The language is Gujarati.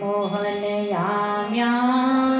મોહન યામ્યા